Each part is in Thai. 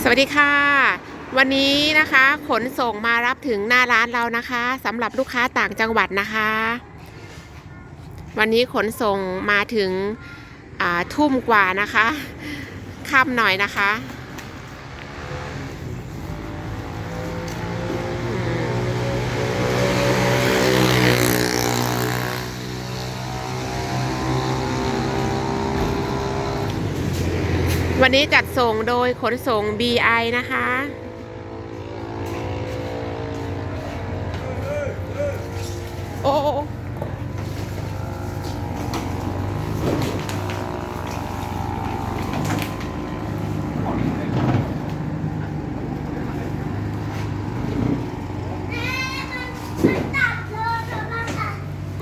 สวัสดีค่ะ วันนี้นะคะขนส่งมารับถึงหน้าร้านเรานะคะสำหรับลูกค้าต่างจังหวัดนะคะ วันนี้ขนส่งมาถึงอ่าทุ่มกว่านะคะค่ำหน่อยนะคะ วันนี้จัดส่งโดยขนส่ง BI นะคะ โอ้โอ้โอ้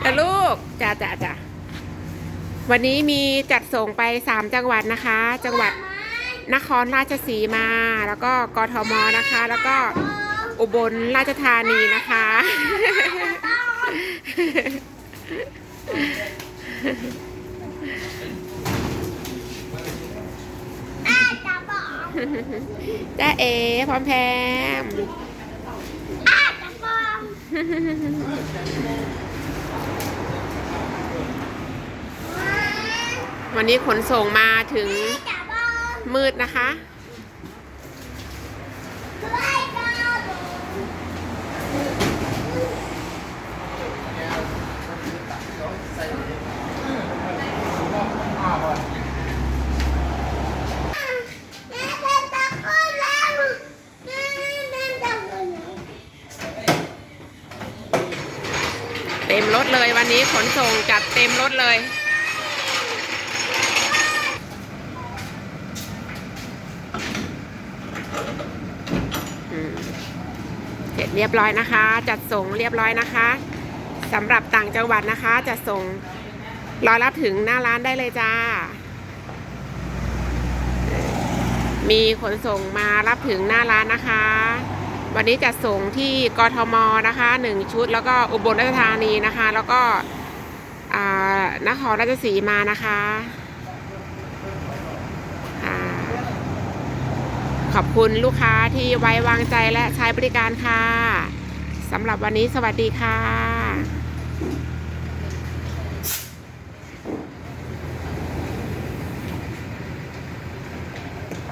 จ้ะลูกจ้าจ้าจ้า วันนี้มีจัดส่งไป 3 จังหวัดนะคะ จังหวัดนครราชสีมา แล้วก็กทมนะคะ แล้วก็อุบลราชธานีนะคะ จ้าเอพร้อมแพม วันนี้ขนส่งมาถึงมืดนะคะ เต็มรถเลยวันนี้ขนส่งจัดเต็มรถเลย เสร็จเรียบร้อยนะคะ จัดส่งเรียบร้อยนะคะสำหรับต่างจังหวัดนะคะ จัดส่งรอรับถึงหน้าร้านได้เลยจ้า มีขนส่งมารับถึงหน้าร้านนะคะ วันนี้จัดส่งที่กทมนะคะหนึ่งชุด แล้วก็อุบลราชธานีนะคะ แล้วก็นครราชสีมานะคะอ่า ขอบคุณลูกค้าที่ไว้วางใจและใช้บริการค่ะสำหรับวันนี้สวัสดีค่ะ